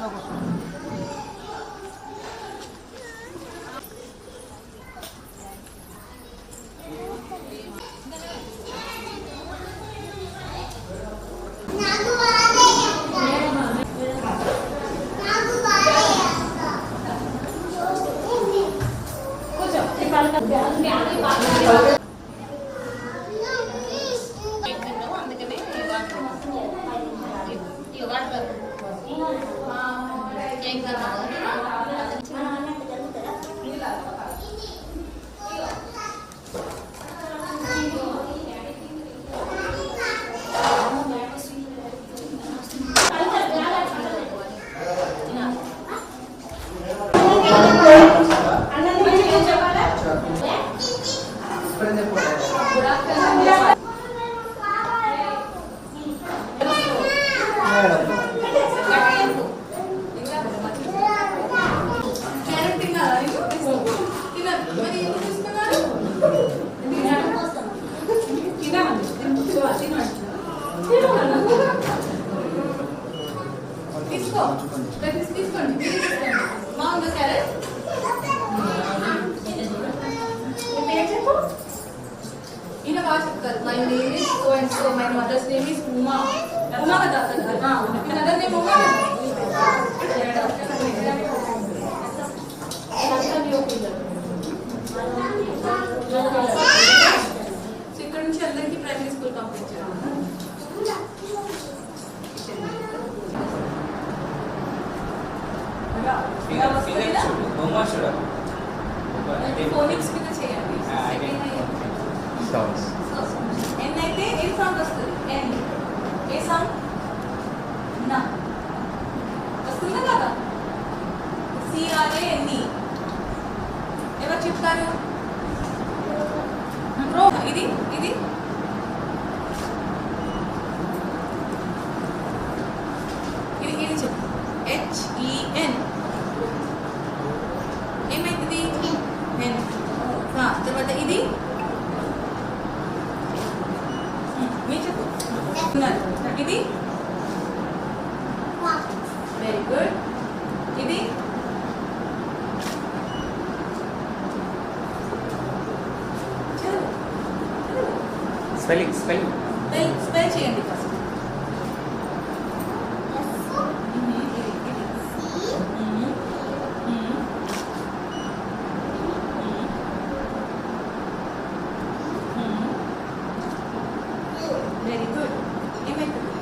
따라봤어. వస్తుంది తీసుకో తీసుకోండి బాగుందా క్యారెట్ పేరు చెప్పు ఈయన బాగా చెప్తారు my name is so and so my mother's name is Uma Uma కదా మీ mother name Uma so phonics మీద చేయండి Sounds. ఎన్ అయితే ఏ సౌండ్ వస్తుంది ఎన్ ఏ సౌండ్ నా వస్తుందా కదా సిఆర్ఏ ఎన్ని ఎవరు చెప్తారు రో ఇది ఇది ఇది ఇది చెప్పు హెచ్ఈఎన్ ఏమైతుంది ఎన్ తర్వాత ఇది. ఇది వెరీ గుడ్ ఇది చదువు. చదువు. Spelling, spelling. స్పెల్ స్పెల్ చేయండి వెరీ గుడ్ ఏమైతుంది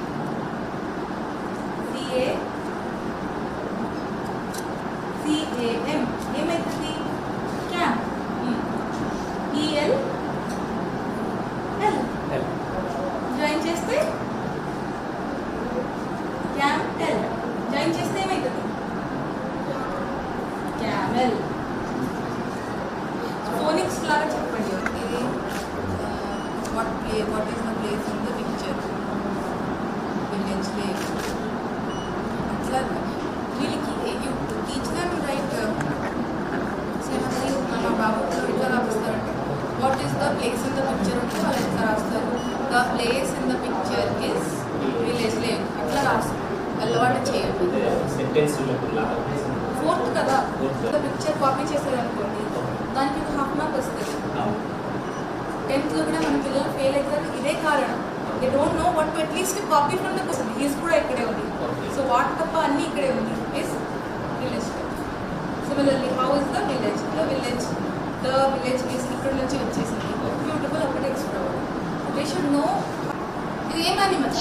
C A C A M ఏమైతుంది cam E L L. Join చేస్తే క్యామ్ ఎల్ జాయిన్ చేస్తే ఏమవుతుంది క్యామెల్ ఫోనిక్స్ లాగా చెప్పండి ఇది what play what is place in the picture village lake అట్లా వీళ్ళకి యూ టీచ్ దమ్ రైట్ మా బాబు ఇట్లా రాపిస్తారంటే what is the place in the picture అంటే వాళ్ళు ఎట్లా రాస్తారు the place in the picture is village lake అట్లా రాస్తారు అలవాటు చేయండి ఫోర్త్ కదా. ద పిక్చర్ కాపీ చేశారనుకోండి they don't know what to at least copy from the person his కూడా ఇక్కడే ఉంది. సో వాట్ తప్ప అన్నీ ఇక్కడే ఉంది. Is village similarly how is the village the village the village means ఇక్కడ నుంచి వచ్చేసింది. బ్యూటిఫుల్ అక్కడ ఎక్స్ట్రా దే షుడ్ నో ఇది ఏం అనిమల్